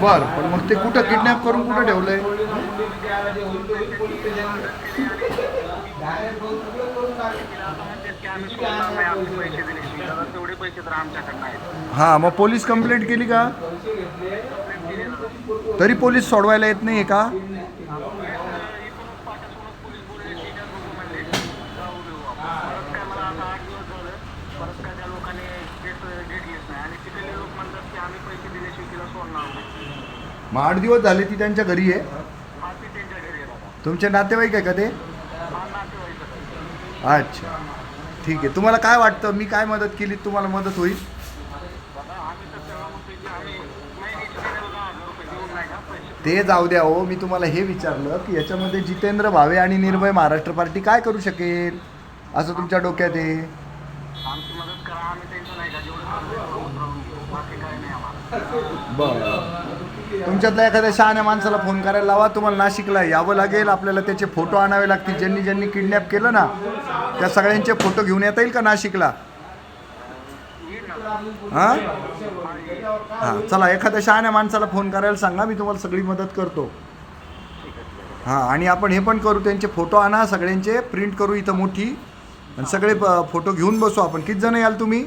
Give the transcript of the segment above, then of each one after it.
बर पण मग ते कुठं किडनॅप करून कुठं ठेवलंय? हा मग पोलीस कंप्लेंट केली का? तरी पोलीस सोडवायला येत नाहीये का परत काय मला आता आठ दिवस झालं परत काय त्या लोकांनी डेट डेट घेत नाही आणि तिकडले लोक म्हणतात की आम्ही पैसे दिल्याशिवाय तिला सोडणार नाही मग आठ दिवस झाले ती त्यांच्या घरी आहे? ती त्यांच्या घरी तुमचे नातेवाईक आहे का ते? हा नातेवाईक अच्छा. ठीक आहे. तुम्हाला काय वाटतं? मी काय मदत केली? तुम्हाला मदत होईल? आम्ही तर तेव्हा म्हणतो की आम्ही महिन्याचे महिन्याला दहा हजार रुपये देऊन नाही का पैसे ते जाऊ द्या हो. मी तुम्हाला हे विचारलं की याच्यामध्ये जितेंद्र भावे आणि निर्भय महाराष्ट्र पार्टी काय करू शकेल? असं तुमच्या डोक्यात आहे? आमची मदत करा आम्ही त्यांचं नाही का जेवढं उतरवून घेऊ. बाकी नाही आम्हाला. बरं. तुमच्यातल्या एखाद्या शहाण्या माणसाला फोन करायला लावा. तुम्हाला नाशिकला यावं लागेल. आपल्याला त्याचे फोटो आणावे लागतील. ज्यांनी ज्यांनी किडनॅप केलं ना त्या सगळ्यांचे फोटो घेऊन येता येईल का नाशिकला? हां? हां चला एखाद्या शहाण्या माणसाला फोन करायला सांगा. मी तुम्हाला सगळी मदत करतो. हां आणि आपण हे पण करू. त्यांचे फोटो आणा. सगळ्यांचे प्रिंट करू इथं मोठी. आणि सगळे प- फोटो घेऊन बसू आपण किती जण याल तुम्ही.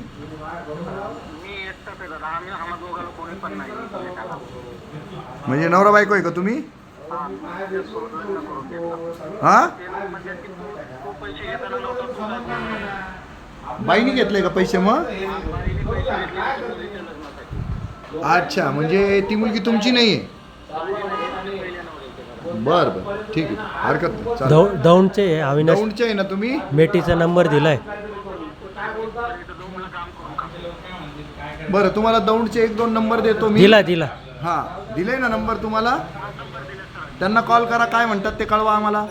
म्हणजे नवरा बायको आहे का तुम्ही हा, म्हणजे? बाईने घेतले का पैसे मग. अच्छा म्हणजे ती मुलगी तुमची नाही आहे. बरं बरं. ठीक आहे. हरकत नाही. चालेल. दौ दौंडचे आहे, अविनाश. दौंडचे आहे ना तुम्ही? मेटीचा नंबर दिलाय. बरं तुम्हाला दौंडचे एक दोन नंबर देतो मी. दिला दिला. हां दिले ना नंबर तुम्हाला? त्यांना कॉल करा काय म्हणतात ते कळवा आम्हाला.